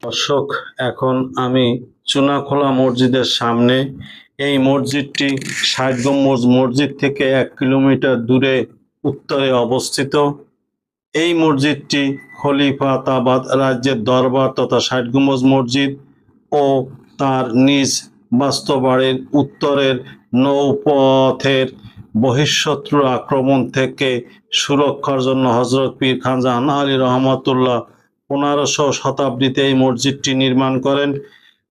দর্শক, এখন আমি চুনাখোলা মসজিদের সামনে। এই মসজিদটি ষাট মসজিদ থেকে এক কিলোমিটার দূরে উত্তরে অবস্থিত। এই মসজিদটি খলিফাতাবাদ রাজ্যের দরবার তথা ষাট মসজিদ ও তার নিজ বাস্তবাড়ির উত্তরের নৌপথের বহিঃশত্রুর আক্রমণ থেকে সুরক্ষার জন্য হজরত পীর খান জাহান আলী রহমতুল্লাহ পনেরোশো শতাব্দীতে এই মসজিদটি নির্মাণ করেন।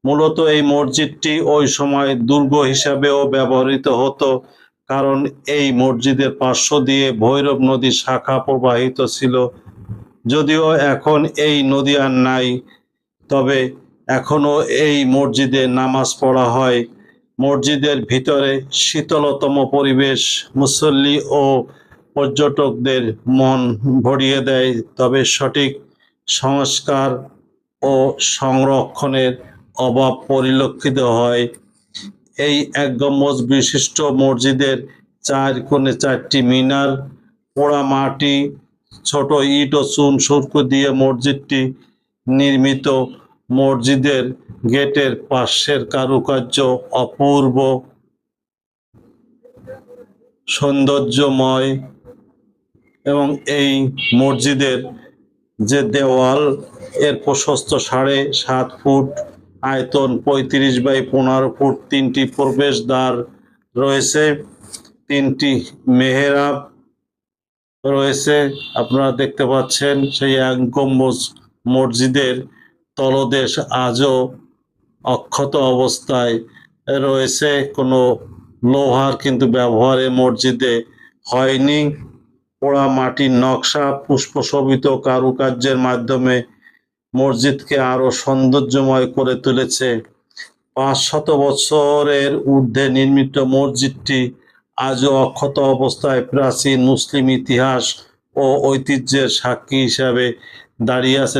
মূলত এই মসজিদটি ওই সময় দুর্গ হিসাবেও ব্যবহৃত হতো, কারণ এই মসজিদের পার্শ্ব দিয়ে ভৈরব নদীর শাখা প্রবাহিত ছিল। যদিও এখন এই নদী আর নাই, তবে এখনও এই মসজিদে নামাজ পড়া হয়। মসজিদের ভিতরে শীতলতম পরিবেশ মুসল্লি ও পর্যটকদের মন ভরিয়ে দেয়, তবে সঠিক সংস্কার ও সংরক্ষণের অভাব পরিলক্ষিত হয়। এই এক গম্বুজ বিশিষ্ট মসজিদের চার কোণে চারটি মিনার, পোড়া মাটি, ছোট ইট ও চুন সুরকু দিয়ে মসজিদটি নির্মিত। মসজিদের গেটের পাশের কারুকার্য অপূর্ব, সৌন্দর্যময় এবং এই মসজিদের যে দেওয়াল, এর প্রশস্ত সাড়ে সাত ফুট, আয়তন পঁয়ত্রিশ বাই পনেরো ফুট, তিনটি প্রবেশদ্বার রয়েছে, তিনটি মেহেরাব রয়েছে, আপনারা দেখতে পাচ্ছেন সেই এক গম্বুজ মসজিদের তলদেশ আজও অক্ষত অবস্থায় রয়েছে, কোনো লোহার কিন্তু ব্যবহারে মসজিদে হয়নি। পোড়া মাটির নকশা পুষ্পশোভিত কারুকার্যের মাধ্যমে মসজিদকে আরও সৌন্দর্যময় করে তুলেছে। পাঁচ শত বছরের ঊর্ধ্বে নির্মিত মসজিদটি আজও অক্ষত অবস্থায় প্রাচীন মুসলিম ইতিহাস ও ঐতিহ্যের সাক্ষী হিসাবে দাঁড়িয়ে আছে